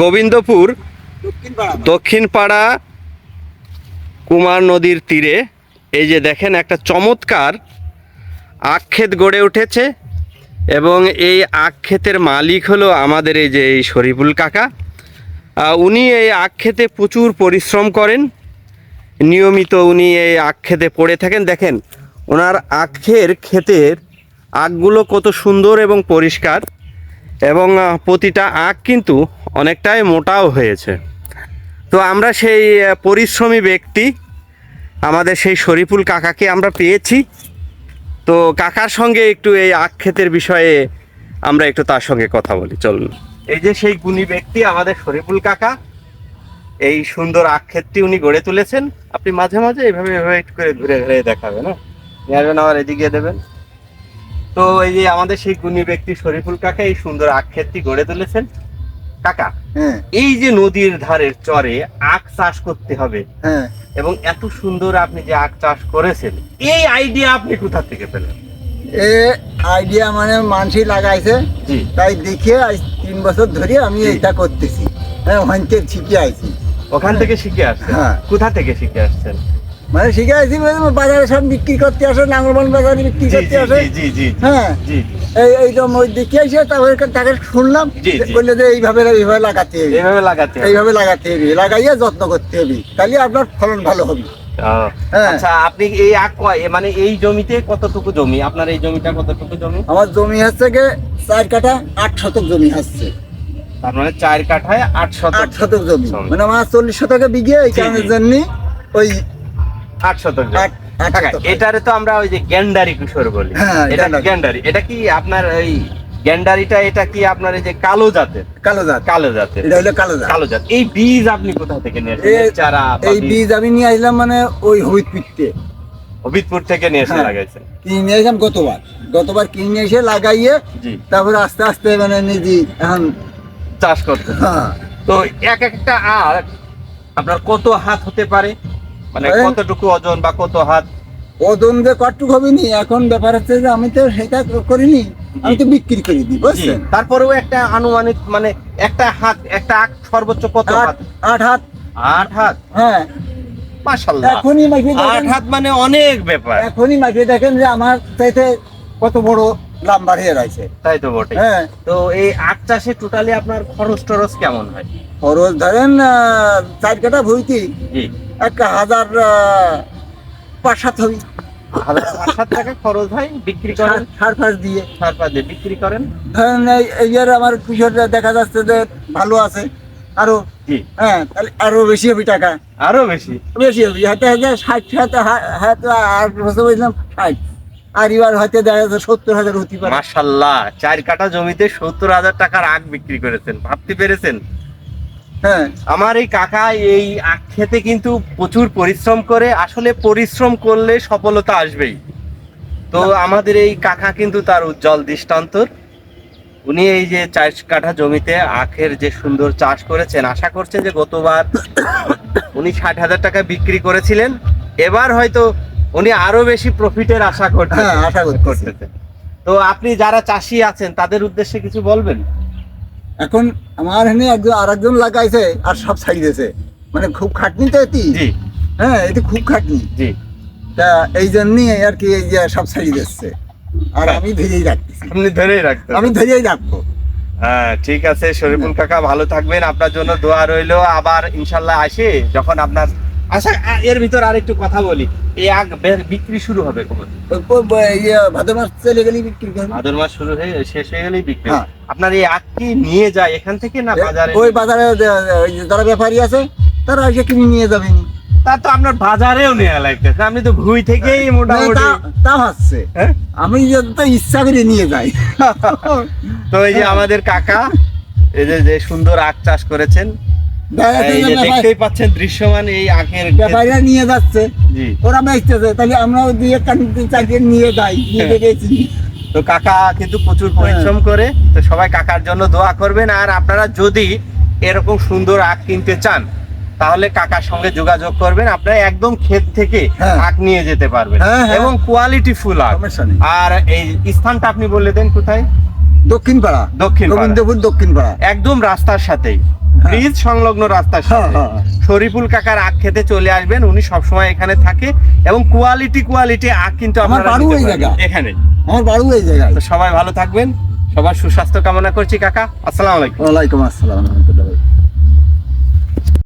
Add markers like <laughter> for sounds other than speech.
গোবিন্দপুর দক্ষিণ পাড়া কুমার নদীর তীরে। এই যে দেখেন, একটা চমৎকার আখ ক্ষেত গড়ে উঠেছে এবং এই আখ ক্ষেতের মালিক হলো আমাদের এই যে এই শরীফুল কাকা। উনি এই আখ ক্ষেতে প্রচুর পরিশ্রম করেন। নিয়মিত উনি এই আখ ক্ষেতে পড়ে থাকেন। দেখেন, ওনার আখের ক্ষেতের আখগুলো কত সুন্দর এবং পরিষ্কার। এবং প্রতিটা আখ কিন্তু অনেকটাই মোটাও হয়েছে। তো আমরা সেই পরিশ্রমী ব্যক্তি, আমাদের সেই শরীফুল কাকাকে আমরা পেয়েছি। তো কাকার সঙ্গে একটু এই আখ ক্ষেতের বিষয়ে আমরা একটু তার সঙ্গে কথা বলি। চলুন। এই যে সেই গুণী ব্যক্তি, আমাদের শরীফুল কাকা, এই সুন্দর আখ ক্ষেতটি উনি গড়ে তুলেছেন। আপনি মাঝে মাঝে এভাবে একটু করে ঘুরে ঘুরে দেখাবেন হ্যাঁ? নিয়ে আসবেন আবার এদিকে দেবেন। তো এই যে আমাদের সেই গুণী ব্যক্তি শরীফুল কাকা এই সুন্দর আখ ক্ষেতটি গড়ে তুলেছেন। কাকা হ্যাঁ। এই যে নদীর ধারের চরে আখ চাষ করতে হবে হ্যাঁ। এবং এত সুন্দর আপনি যে আখ চাষ করেছেন এই আইডিয়া আপনি কোথা থেকে পেলেন? এ আইডিয়া মানে মানসি লাগাইছে। জি। তাই দেখে আজ তিন বছর ধরে আমি। এটা করতেছি। হ্যাঁ ওখানকে শিখে আইছি। ওখান থেকে শিখে আসছেন? হ্যাঁ। কোথা থেকে শিখে আসছেন? মানে শিখে আইছি মানে বাজারে সব বিক্রি করতে আসে নাঙ্গলবান বাজারে বিক্রি করতে আসে। হ্যাঁ জি। এই এইরকম ওই দেখে এসে তারপরে তাকে শুনলাম। বললে যে এইভাবে এইভাবে লাগাতে হবে। এইভাবে লাগাতে এইভাবে লাগাতে হবে লাগাইয়ে যত্ন করতে হবে। তাহলে আপনার ফলন ভালো হবে। হ্যাঁ। আচ্ছা আপনি এই মানে এই জমিতে কতটুকু জমি? আপনার এই জমিটা কতটুকু জমি? আমার জমি হচ্ছে গিয়ে চার কাঠা আট শতক জমি হচ্ছে তার মানে চার কাঠায় আট শতক আট শতক জমি। মানে আমার চল্লিশ শতকে বিঘে এই কারণের জন্য ওই আট শতক। এটারে তো আমরা ওই যে গ্যান্ডারি বলি। হ্যাঁ, এটা গ্যান্ডারি। এটা কি আপনার ওই গ্যান্ডারিটা এটা কি আপনার এই যে কালো জাতের? কালো জাত। কালো জাতের। এটা হলো কালো জাত। কালো জাত। এই বীজ আপনি কোথা থেকে নিয়ে চারা এই বীজ? আমি নিয়ে আসলাম মানে ওই হবিত পিঠতে হবিদপুর থেকে নিয়ে এসে হ্যাঁ। লাগাইছেন? কিনে নিয়ে আসলাম? গতবার। গতবার কিনে এসে লাগাইয়ে তারপরে আস্তে আস্তে মানে নিজে এখন চাষ করতে হ্যাঁ। তো এক একটা আখ আপনার কত হাত হতে পারে? মানে কতটুকু ওজন বা কত হাত? ওজন যে কটুক হবে নি এখন ব্যাপার হচ্ছে যে আমি তো সেটা করিনি আমি তো বিক্রি করে দিই বুঝছেন? তারপরেও একটা আনুমানিক মানে একটা হাত একটা সর্বোচ্চ কত হাত? আট হাত। আট হাত? হ্যাঁ। এখনই আট হাত মানে অনেক ব্যাপার। এখনই মাইকে দেখেন যে আমার চাইতে কত বড় লাম্বার হয়ে রয়েছে। তাই তো বটে হ্যাঁ। তো এই আখ চাষে টোটালি আপনার খরচ টরচ কেমন হয়? খরচ ধরেন চার কাটা ভুইতি। জি। একটা হাজার আহ, পাঁচ সাত হবে হাজার পাঁচ সাত টাকা খরচ হয় বিক্রি করেন? সার- সার ফার দিয়ে। সার পা দিয়ে বিক্রি করেন? ধরেন এই- এই ইয়ার আমার কিশোররা দেখা যাচ্ছে যে ভালো আছে আরও হ্যাঁ তাহলে আরও বেশি হবে টাকা। আরও বেশি? বেশি হবে। হাতে হাতে ষাট হাতে হাতে আট বছর বলছিলাম ষাট। আর এবার হয়তো দেখা যাচ্ছে সত্তর হাজার হতে পারে। মাশাল্লাহ চার কাঠা জমিতে সত্তর হাজার টাকার আখ বিক্রি করেছেন। ভাবতে পেরেছেন? হ্যাঁ। আমার এই কাকা এই আখ খেতে কিন্তু প্রচুর পরিশ্রম করে আসলে পরিশ্রম করলে সফলতা আসবেই। তো আমাদের এই কাকা কিন্তু তার উজ্জ্বল দৃষ্টান্তর। উনি এই যে চার কাঠা জমিতে আখের যে সুন্দর চাষ করেছেন আশা করছেন যে গতবার উনি ষাট হাজার টাকা বিক্রি করেছিলেন। এবার হয়তো উনি আরও বেশি প্রফিটের আশা করছেন হ্যাঁ আশা করতেছি। তো আপনি যারা চাষি আছেন তাদের উদ্দেশ্যে কিছু বলবেন? এখন আমার এখানে একজন আর একজন লাগাইছে আর সব ছাড়ি দিয়েছে। মানে খুব খাটনি তো এটি? হ্যাঁ এটি খুব খাটনি। জি। তা এই জন্যই আর কি এই যে সব ছাড়ি দিচ্ছে আর আমি ধরেই রাখছি আপনি ধরেই রাখতে আমি ধরেই রাখব। হ্যাঁ ঠিক আছে শরীফুল কাকা ভালো থাকবেন। আপনার জন্য দোয়া রইল। আবার ইনশাল্লাহ আসে যখন আপনার আচ্ছা এর ভিতর আর একটু কথা বলি। এই আগ বিক্রি শুরু হবে কখন? ইয়ে ভাদ্র মাস চলে গেলেই বিক্রি করব। ভাদর মাস শুরু হয়ে শেষ হয়ে গেলেই বিক্রি হ্যাঁ। আপনার এই আখ কি নিয়ে যায় এখান থেকে না বাজারে? ওই বাজারে যারা ব্যাপারী আছে তারা এসে কিনে নিয়ে যাবেন তা তো আপনার বাজারেও নেওয়া লাগতেছে। আপনি তো ভুই থেকেই মোটামুটি তা হচ্ছে হ্যাঁ? আমি যত ইচ্ছা করে নিয়ে যাই। <laughs> তো এই যে আমাদের কাকা এই যে যে সুন্দর আখ চাষ করেছেন দেখা যাচ্ছে এই যে যে ব্যাপারী- দেখতেই পাচ্ছেন দৃশ্যমান এই আখের ব্যাপারীরা নিয়ে যাচ্ছে। ওরা বেচতেছে। তাহলে আমরাও দিয়ে কান্দি নিয়ে যাই নিয়ে হ্যাঁ। গেছি। তো কাকা কিন্তু প্রচুর পরিশ্রম করে। তো সবাই কাকার জন্য দোয়া করবেন। আর আপনারা যদি এরকম সুন্দর আখ কিনতে চান তাহলে কাকার সঙ্গে যোগাযোগ করবেন। আপনারা একদম ক্ষেত থেকে হ্যাঁ। আখ নিয়ে যেতে পারবেন। হ্যাঁ, হ্যাঁ। এবং কোয়ালিটি ফুল আখ। আর এই স্থানটা আপনি বলে দেন কোথায়? দক্ষিণ পাড়া দক্ষিণ গোবিন্দপুর দক্ষিণ পাড়া একদম রাস্তার সাথেই। ব্রিজ সংলগ্ন রাস্তা হ্যাঁ, সাথে। হ্যাঁ। শরীফুল কাকার আখ খেতে চলে আসবেন উনি সবসময় এখানে থাকে এবং কোয়ালিটি কোয়ালিটি আখ কিন্তু আমার বাড়ু এই জায়গা। এখানে। আমার বাড়ু এই জায়গা। সবাই ভালো থাকবেন সবার সুস্বাস্থ্য কামনা করছি কাকা। আসসালামু আলাইকুম। ওয়ালাইকুম আসসালাম।